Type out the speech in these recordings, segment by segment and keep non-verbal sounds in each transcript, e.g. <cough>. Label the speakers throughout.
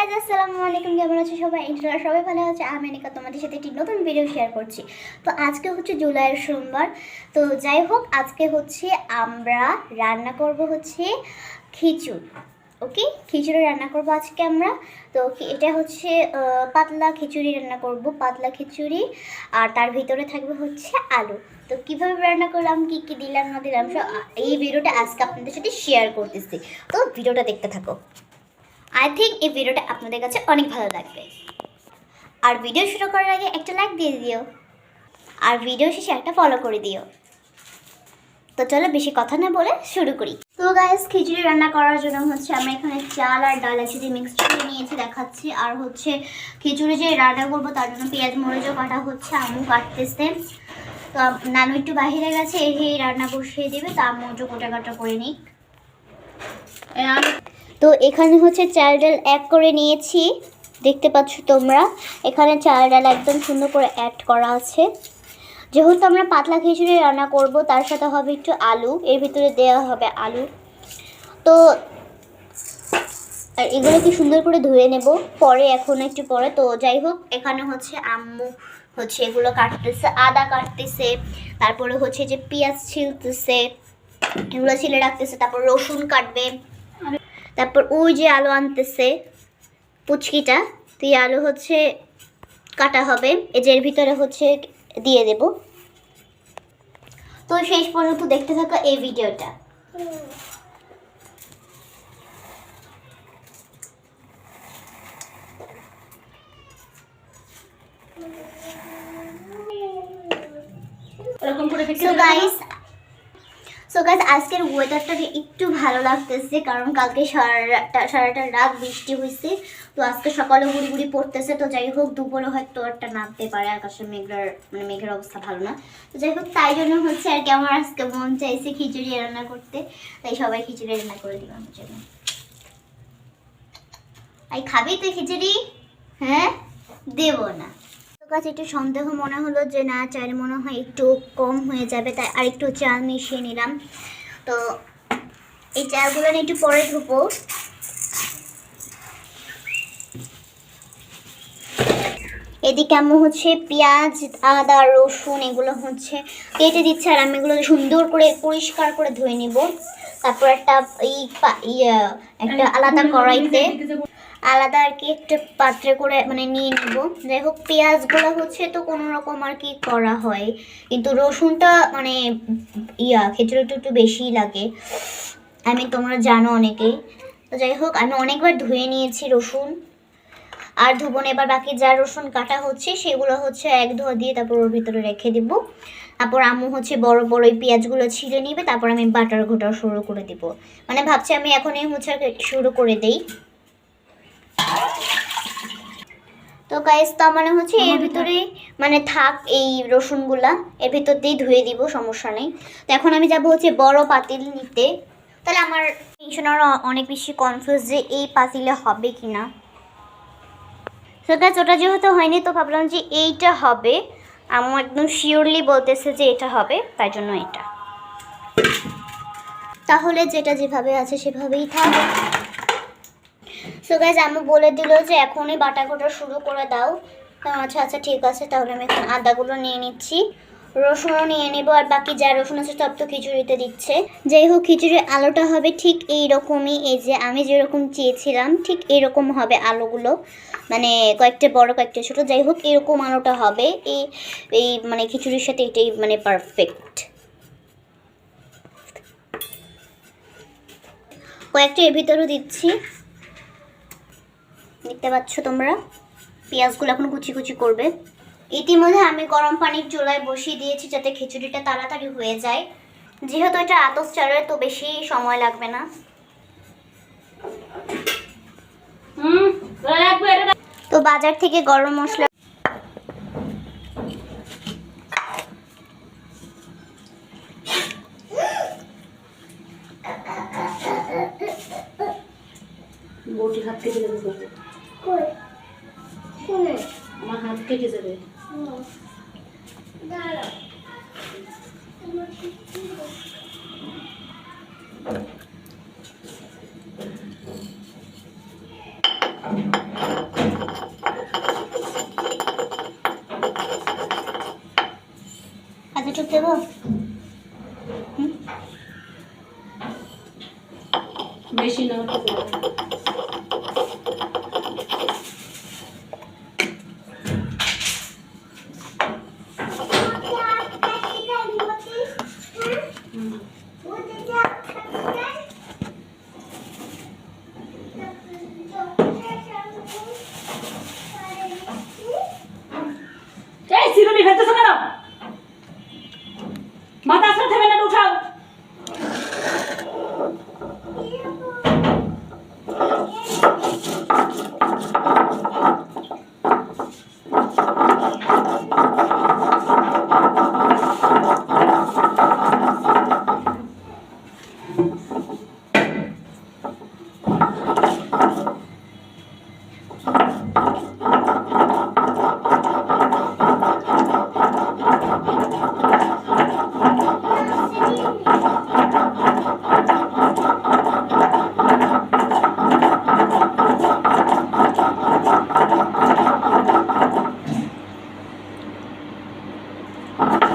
Speaker 1: Guys আসসালামু আলাইকুম। কেমন আছো সবাই? ইনশাল্লাহ সবাই ভালো আছে। আমি নিকা তোমাদের সাথে একটি নতুন ভিডিও শেয়ার করছি। তো আজকে হচ্ছে জুলাইয়ের সোমবার। তো যাই হোক, আজকে হচ্ছে আমরা রান্না করব হচ্ছে খিচুড়ি। ওকে খিচুড়ি রান্না করব আজকে আমরা। তো এটা হচ্ছে পাতলা খিচুড়ি রান্না করব, পাতলা খিচুড়ি। আর তার ভিতরে থাকবে হচ্ছে আলু। তো কীভাবে রান্না করলাম, কি কি দিলাম, না দিলাম, সব এই ভিডিওটা আজকে আপনাদের সাথে শেয়ার করতেছি। তো ভিডিওটা দেখতে থাকো। আই থিঙ্ক এই ভিডিওটা আপনাদের কাছে অনেক ভালো লাগবে। আর ভিডিও শুরু করার আগে একটা লাইক দিয়ে দিও। আর ভিডিও শেষে একটা ফলো করে দিও। তো চলো বেশি কথা না বলে শুরু করি। তো গাইস খিচুড়ি রান্না করার জন্য হচ্ছে আমি এখানে চাল আর ডাল একসাথে মিক্স করে নিয়েছি, দেখাচ্ছি। আর হচ্ছে খিচুড়ি যে রান্না করব তার জন্য পেঁয়াজ মরিচও কাটা হচ্ছে, আম্মু কাটতেছে। তো আম- নানু একটু বাহিরে গেছে এই রান্না বসিয়ে দেবে, তো আম্মু একটু কোটা কাটা করে নিক। তো এখানে হচ্ছে চাল ডাল অ্যাড করে নিয়েছি। দেখতে পাচ্ছ তোমরা, এখানে চাল ডাল একদম সুন্দর করে অ্যাড করা আছে। যেহেতু আমরা পাতলা খিচুড়ি রান্না করব, তার সাথে হবে একটু আলু, এর ভিতরে দেওয়া হবে আলু। তো, আর এগুলো কি সুন্দর করে ধুয়ে নেব, পরে এখন একটু পরে। তো যাই হোক, এখানে হচ্ছে আম্মু হচ্ছে এগুলো কাটতেছে, আদা কাটতেছে, তারপরে হচ্ছে যে পেঁয়াজ ছিলতেছে, এগুলো ছিলে রাখতেছে, তারপর রসুন কাটবে। তারপর ওই যে আলু আনতেছে পুচকিটা তো এই আলু হচ্ছে কাটা হবে। এই যে এর ভিতরে হচ্ছে দিয়ে দেব। তো শেষ পর্যন্ত দেখতে থাকো এই ভিডিওটা।
Speaker 2: এরকম করে
Speaker 1: গাইস সো গাইস আজকের ওয়েদারটাকে একটু ভালো লাগতেছে, কারণ কালকে সারাটা সারাটা রাত বৃষ্টি হয়েছে তো আজকে সকালে গুড়ি গুড়ি পড়তেছে, তো যাই হোক, দুপুরে হয়তো একটা নামতে পারে, আকাশে মেঘের মানে মেঘের অবস্থা ভালো না। তো যাই হোক, তাই জন্য হচ্ছে আর কি আমার আজকে মন চাইছে খিচুড়ি রান্না করতে, তাই সবাই খিচুড়ি রান্না করে দিলাম আমার জন্য। আই, খাবি তুই খিচুড়ি? হ্যাঁ? দেবো না। কাছে একটু সন্দেহ মনে হলো যে না চাল মনে হয় একটু কম হয়ে যাবে, তাই আর একটু চাল মিশিয়ে নিলাম। তো এই চালগুলো নিয়ে একটু পরে ধুবো। এদিকে আমি হচ্ছে পেঁয়াজ, আদা, রসুন, এগুলো হচ্ছে কেটে দিচ্ছে, আর আমি এগুলো সুন্দর করে পরিষ্কার করে ধুয়ে নিব। তারপর একটা ইয়া একটা আলাদা কড়াইতে আলাদা আর কি একটা পাত্রে করে মানে নিয়ে নিব। যাই হোক পেঁয়াজগুলো হচ্ছে তো কোনো রকম আর কি করা হয়। কিন্তু রসুনটা মানে ইয়া খিচুড়িটা একটু বেশিই লাগে। আমি তোমরা জানো অনেকেই। তো যাই হোক আমি অনেকবার ধুয়ে নিয়েছি রসুন। আর ধুবো এবার বাকি যা রসুন কাটা হচ্ছে সেগুলো হচ্ছে এক ধোয়া দিয়ে তারপর ওর ভিতরে রেখে দিব। তারপর আম্মু হচ্ছে বড় বড় ওই পেঁয়াজগুলো ছিঁড়ে নিবে তারপর আমি বাটার ঘোটা শুরু করে দিব। মানে ভাবছি আমি এখনই হচ্ছে আর কি শুরু করে দেই। তো গাইস তার মানে হচ্ছে এর ভিতরে মানে থাক এই রসুনগুলা এর ভিতর দিয়ে ধুয়ে দিব সমস্যা নেই। তো এখন আমি যাব হচ্ছে বড় পাতিল নিতে। তাহলে আমার টেনশন আরও অনেক বেশি কনফিউজ যে এই পাতিলে হবে কি না তো গাছ ওটা যেহেতু হয়নি তো ভাবলাম যে এইটা হবে। আমার একদম শিওরলি বলতেছে যে এটা হবে, তাই জন্য এটা। তাহলে যেটা যেভাবে আছে সেভাবেই থাকবে। সো গাইজ আমি বলে দিল যে এখনই বাটা কোটা শুরু করে দাও। আচ্ছা আচ্ছা ঠিক আছে, তাহলে আমি এখন আদাগুলো নিয়ে নিচ্ছি। রসুনও নিয়ে নেব আর বাকি যা রসুন আছে সব তো খিচুড়িতে দিচ্ছে। যাই হোক, খিচুড়ির আলোটা হবে ঠিক এই রকমই এই যে আমি যেরকম চেয়েছিলাম, ঠিক এরকম হবে আলোগুলো। মানে কয়েকটা বড়, কয়েকটা ছোট, যাই হোক, এরকম আলোটা হবে। এই এই মানে খিচুড়ির সাথে এটাই মানে পারফেক্ট কয়েকটা এর ভিতরেও দিচ্ছি। দেখতে পাচ্ছ তোমরা? পেঁয়াজগুলো এখন কুচি কুচি করবে। ইতিমধ্যে আমি গরম পানির চুলায় বসিয়ে দিয়েছি যাতে খিচুড়িটা তাড়াতাড়ি হয়ে যায়। যেহেতু এটা আতস চালের তো বেশি সময় লাগবে না। তো বাজার থেকে গরম মশলা
Speaker 2: বটি হাত কেটে যাবে। আমার হাত কেটে যাবে।
Speaker 1: দেবো Uh-huh.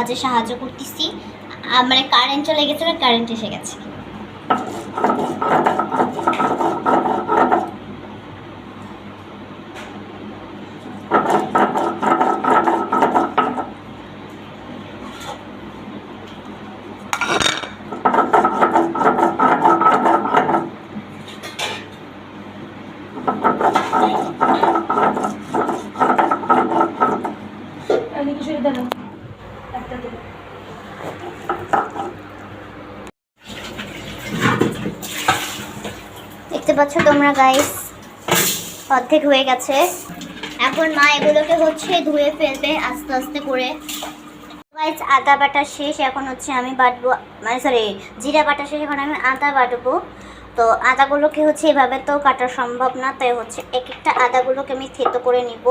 Speaker 1: কাজে সাহায্য করতেছি। মানে কারেন্ট চলে গেছে কারেন্ট এসে গেছে। গাইস অর্ধেক হয়ে গেছে। এখন মা এগুলোকে হচ্ছে ধুয়ে ফেলবে আস্তে আস্তে করে। গাইস আদা বাটা শেষ। এখন হচ্ছে আমি বাটবো মানে সরি জিরা বাটা শেষ। এখন আমি আদা বাটবো। তো আদাগুলোকে হচ্ছে এভাবে তো কাটা সম্ভব না, তাই হচ্ছে এক একটা আদাগুলোকে আমি থেতো করে নিব।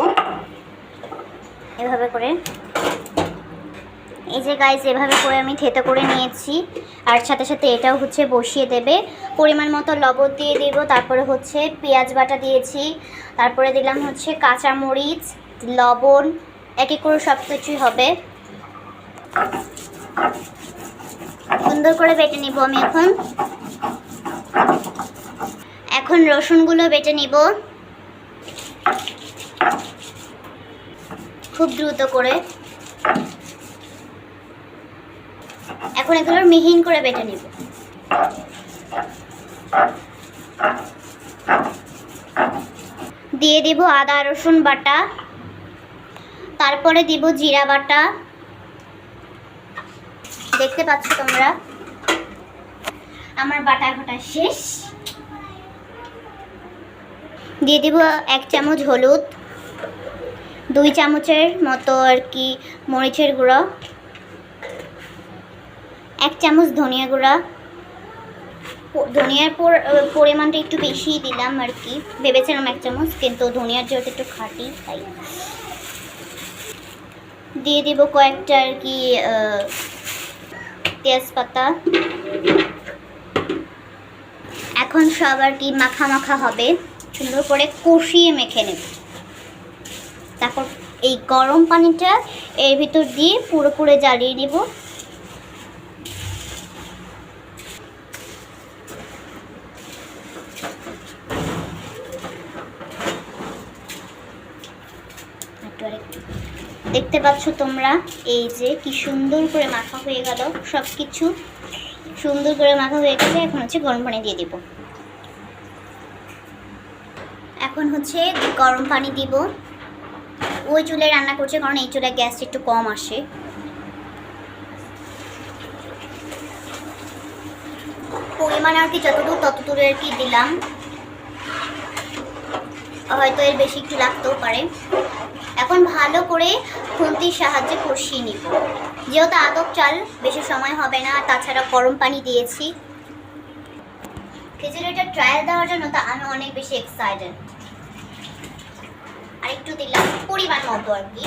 Speaker 1: এভাবে করে। এই যে গাইজ এভাবে করে আমি থেতো করে নিয়েছি। আর সাথে সাথে এটাও হচ্ছে বসিয়ে দেবে। পরিমাণ মতো লবণ দিয়ে দিব, তারপরে হচ্ছে পেঁয়াজ বাটা দিয়েছি। তারপরে দিলাম হচ্ছে কাঁচা মরিচ লবণ, এক এক করে সব কিছুই হবে। সুন্দর করে বেটে নিব আমি এখন। এখন রসুনগুলো বেটে নিব। খুব দ্রুত করে। এখন এগুলোর মিহিন করে বেটে নিব। দিয়ে দিব আদা, রসুন বাটা। তারপরে দিব জিরা বাটা। দেখতে পাচ্ছ তোমরা? আমার বাটা ঘটা শেষ। দিয়ে দিব এক চামচ হলুদ, দুই চামচের মতো আর কি মরিচের গুঁড়ো। এক চামচ ধনিয়া গুঁড়া। ধনিয়ার পর- পরিমাণটা একটু বেশিই দিলাম আর কি। ভেবেছিলাম এক চামচ, কিন্তু ধনিয়ার যেহেতু একটু খাটি, তাই। দিয়ে দিব কয়েকটা আর কি তেজপাতা। এখন সব আর কি মাখা মাখা হবে। সুন্দর করে কষিয়ে মেখে নেব। তারপর এই গরম পানিটা এর ভিতর দিয়ে পুরোপুরি জ্বালিয়ে দিব একটু আরেকটু। দেখতে পাচ্ছ তোমরা? এই যে কি সুন্দর করে মাখা হয়ে গেল সব কিছু সুন্দর করে মাখা হয়ে গেছে এখন হচ্ছে গরম পানি দিয়ে দিব। এখন হচ্ছে গরম পানি দিব। ওই চুলে রান্না করছে কারণ এই চুলে গ্যাস একটু কম আসে। পরিমাণ আর কি যতদূর ততদূর আর কি দিলাম। হয়তো এর বেশি একটু লাগতেও পারে। এখন ভালো করে খুন্তির সাহায্যে কষিয়ে নিব। যেহেতু আদক চাল বেশি সময় হবে না, তাছাড়া গরম পানি দিয়েছি। খিচুড়িটা ট্রায়াল দেওয়ার জন্য তো আমি অনেক বেশি এক্সাইটেড আর একটু দিলাম পরিমাণ মতো আর কি,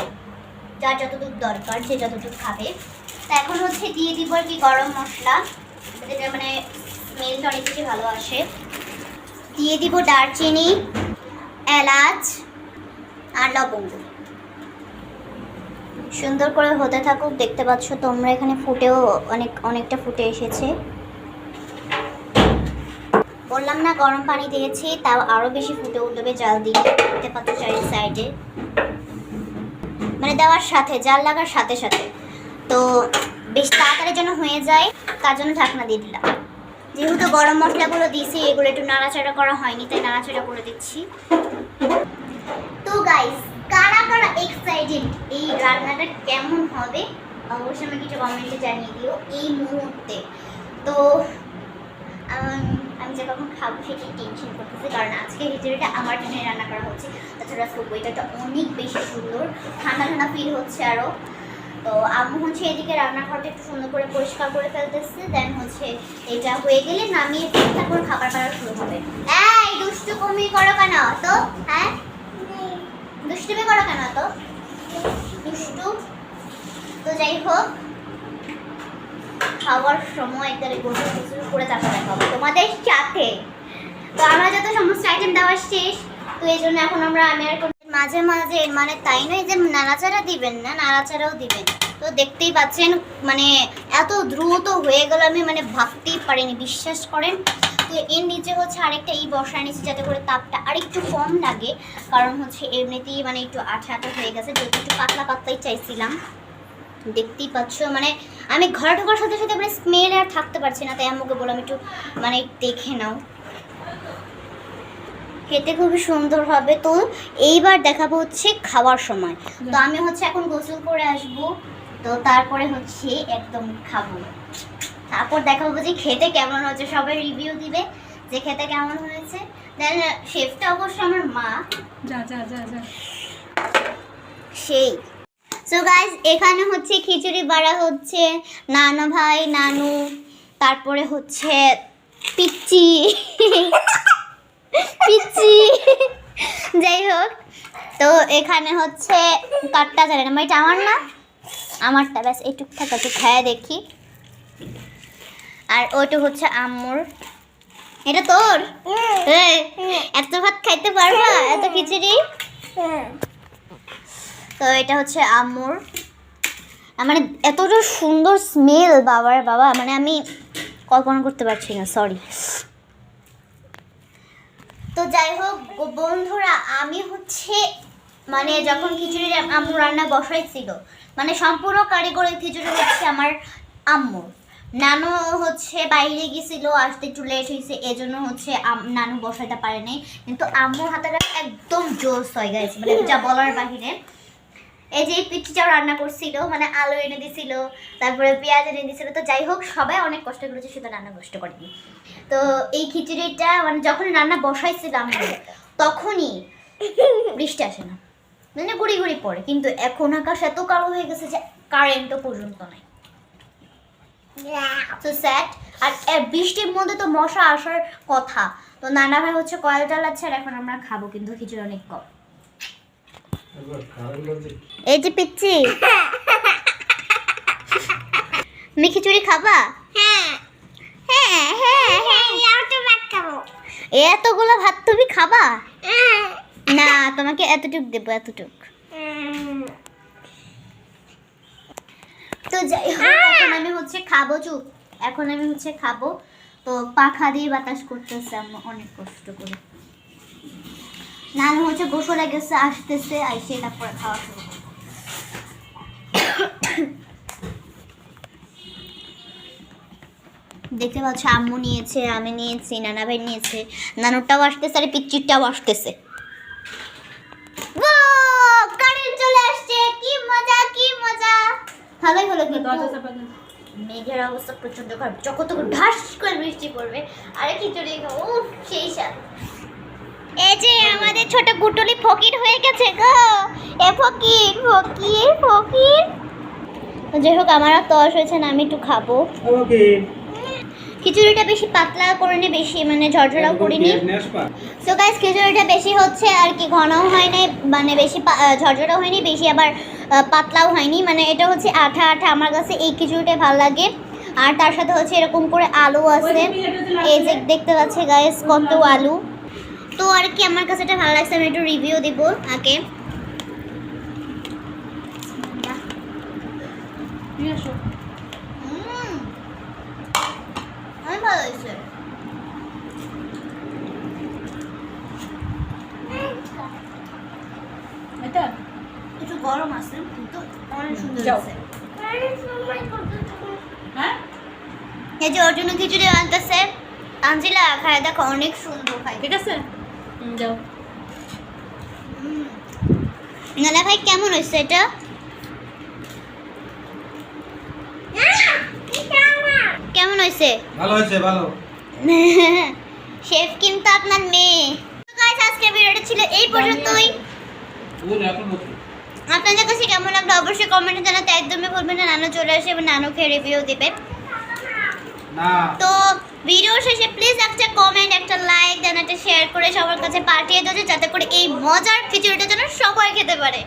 Speaker 1: যার যতটুকু দরকার যে যতটুকু খাবে। তা এখন হচ্ছে দিয়ে দিব আর কি গরম মশলা, যেটা মানে স্মেলটা অনেক বেশি ভালো আসে। দিয়ে দিব দারচিনি, এলাচ আর লবঙ্গ। সুন্দর করে হতে থাকুক, দেখতে পাচ্ছ তোমরা এখানে ফুটেও অনেক, অনেকটা ফুটে এসেছে। বললাম না, গরম পানি দিয়েছি, তাও আরও বেশি ফুটে উঠবে জাল দিয়ে, দেখতে পাচ্ছ চারি সাইডে। মানে দেওয়ার সাথে, জাল লাগার সাথে সাথে। তো বেশ তাড়াতাড়ি যেন হয়ে যায়, তার জন্য ঢাকনা দিয়ে দিলাম। যেহেতু গরম মশলাগুলো দিয়েছি, এগুলো একটু নাড়াচাড়া করা হয়নি, তাই নাড়াচাড়া করে দিচ্ছি। তো গাইস কারা কারা এক্সাইটেড এই রান্নাটা কেমন হবে? অবশ্যই আমাকে কিছু কমেন্টে জানিয়ে দিও এই মুহূর্তে। তো, আমি যে কখন খাব সেটাই টেনশন করতেছি, কারণ আজকে খিচুড়িটা আমার জন্য রান্না করা হচ্ছে। তাছাড়া আজকে ওয়েদারটা অনেক বেশি সুন্দর, ঠান্ডা ঠান্ডা ফিল হচ্ছে আরও তো আমি হচ্ছে এদিকে রান্নাঘরটা একটু সুন্দর করে পরিষ্কার করে ফেলতেছে দেন হচ্ছে এটা হয়ে গেলে নামিয়ে তারপর খাবার পাড়া শুরু হবে। এই দুষ্টু কমি করো কেন? তো হ্যাঁ? দুষ্টুমি করো কেন তো দুষ্টু? তো যাই হোক, খাওয়ার সময় একবারে গোসল গোসল করে তারপর দেখা হবে তোমাদের সাথে। তো আমরা যত সমস্ত আইটেম দেওয়া শেষ, তো এই জন্য এখন আমরা আমি আর মাঝে মাঝে মানে তাই নয় যে নাড়াচাড়া দিবেন না, নাড়াচাড়াও দিবেন। তো দেখতেই পাচ্ছেন মানে এত দ্রুত হয়ে গেল আমি মানে ভাবতেই পারিনি, বিশ্বাস করেন? এর নিচে হচ্ছে আরেকটা এই বসায় নিচে যাতে করে তাপটা আরেকটু কম লাগে। কারণ হচ্ছে এমনিতেই মানে একটু আঠা আঠা হয়ে গেছে, যেহেতু একটু পাতলা পাতলাই চাইছিলাম। দেখতেই পাচ্ছ মানে আমি ঘরে ঢোকার সাথে সাথে মানে স্মেল আর থাকতে পারছি না, তাই আম্মুকে বললাম একটু মানে দেখে নাও। খেতে খুবই সুন্দর হবে। তো এইবার দেখাবো হচ্ছে খাওয়ার সময়। তো আমি হচ্ছে এখন গোসল করে আসব। তো তারপরে হচ্ছে একদম খাব। তারপর দেখাবো যে খেতে কেমন হয়েছে সবাই রিভিউ দিবে যে খেতে কেমন হয়েছে। দেন শেফটা অবশ্য আমার মা।
Speaker 2: যা যা যা যা।
Speaker 1: সেই। সো গাইজ এখানে হচ্ছে খিচুড়ি বাড়া হচ্ছে নানা ভাই নানু তারপরে হচ্ছে পিচ্চি। পিচ্চি। যাই হোক তো এখানে হচ্ছে কাঠটা জানে না এটা আমার না আমারটা ব্যাস এইটুক থাকে একটু খায় দেখি। আর ওইটা হচ্ছে আম্মুর। এটা তোর? এত ভাত খাইতে পারবা? এত খিচুড়ি? তো এটা হচ্ছে আম্মুর। মানে এতটা সুন্দর স্মেল বাবার বাবা। মানে আমি কল্পনা করতে পারছি না সরি তো যাই হোক বন্ধুরা আমি হচ্ছে মানে যখন খিচুড়ি আম্মু রান্না বসাইছিল মানে সম্পূর্ণ কারিগরি খিচুড়ি হচ্ছে আমার আম্মুর। নানু হচ্ছে বাইরে গেছিল, আসতে একটু লেট হয়েছে এজন্য হচ্ছে নানু বসাইতে পারেনি কিন্তু আম্মুর হাতেটা একদম জোস হয়ে গেছে মানে যা বলার বাহিরে। এই যে পিঠিটাও রান্না করছিল মানে আলু এনে দিছিল, তারপরে পেঁয়াজ এনে দিছিল, তো যাই হোক, সবাই অনেক কষ্ট করেছে, শুধু রান্না কষ্ট করেনি। তো এই খিচুড়িটা মানে যখন রান্না বসাইছিলাম তখনই বৃষ্টি আসে না। মানে গুড়ি গুড়ি পড়ে, কিন্তু এখন আকাশ এত কালো হয়ে গেছে যে কারেন্টও পর্যন্ত নাই। তো স্যাট আর বৃষ্টির মধ্যে তো মশা আসার কথা। তো নানা ভাই হচ্ছে কয়েল চালাচ্ছে আর এখন আমরা খাব কিন্তু খিচুড়ি অনেক কম। এই যে পিচ্ছি। তুমি খিচুড়ি খাবা? হ্যাঁ। হ্যাঁ হ্যাঁ হ্যাঁ এতগুলো ভাত তুমি খাবা? না তোমাকে এতটুক দেবো এতটুক। তো যাই হোক এখন আমি হচ্ছে খাব চুপ। এখন আমি হচ্ছে খাব। তো পাখা দিয়ে বাতাস করতেছে আমি অনেক কষ্ট করে। নানু হচ্ছে গোসলে গেছে আসতেছে আইসে তারপরে খাওয়া শুরু দেখতে পাচ্ছ আম্মু নিয়েছে আমি নিয়েছি নানা ভাই নিয়েছে। নানুরটাও আসতেছে আর পিচ্চিরটাও আসতেছে। মেঘের অবস্থা প্রচণ্ড খারাপ। যখন তখন ঢাস করে বৃষ্টি পড়বে। আরে খিচুড়ি খাব উফ সেই স্বাদ। এই যে আমাদের ছোট গুটুলি ফকির হয়ে গেছে গো। এ ফকির ফকির ফকির। যাই হোক আমার আর তস হয়েছে না আমি একটু খাব। খিচুড়িটা বেশি পাতলা করিনি বেশি মানে ঝরঝরাও করিনি। সো গাইস খিচুড়িটা বেশি হচ্ছে আর কি ঘনও হয় নাই মানে বেশি পা- ঝরঝরাও হয়নি বেশি আবার পাতলাও হয়নি। মানে এটা হচ্ছে আঠা আঠা। আমার কাছে এই খিচুড়িটাই ভালো লাগে। আর তার সাথে হচ্ছে এরকম করে আলু আছে। এই যে দেখতে পাচ্ছি গায়েস কত আলু। তো আর কি আমার কাছে এটা ভালো লাগছে। আমি একটু রিভিউ দিব আগে হুম অনেক ভালো হয়েছে
Speaker 2: এটা
Speaker 1: একটু গরম আছে কিন্তু অনেক সুন্দর
Speaker 2: যাও।
Speaker 1: আছে
Speaker 2: হ্যাঁ
Speaker 1: এই যে ওর জন্য খিচুড়ি আনতেছে। আঞ্জিলা খায় দেখো অনেক সুন্দর খায়।
Speaker 2: ঠিক আছে? যাও।
Speaker 1: নানা ভাই কেমন হয়েছে এটা? কেমন হয়েছে?
Speaker 3: ভালো হয়েছে ভালো। <laughs>
Speaker 1: শেফ কিন্তু আপনার মেয়ে। গাইস আজকে ভিডিওটা ছিল এই পর্যন্তই। আপনাদের কাছে কেমন লাগল অবশ্যই কমেন্টে জানাতে একদমই ভুলবেন না। নানু চলে আসে এবং নানুকে রিভিউ দিবে। তো ভিডিও শেষে প্লিজ একটা কমেন্ট একটা লাইক দেন একটা শেয়ার করে সবার কাছে পাঠিয়ে দেবে যাতে করে এই মজার খিচুড়িটা যেন সবাই খেতে পারে।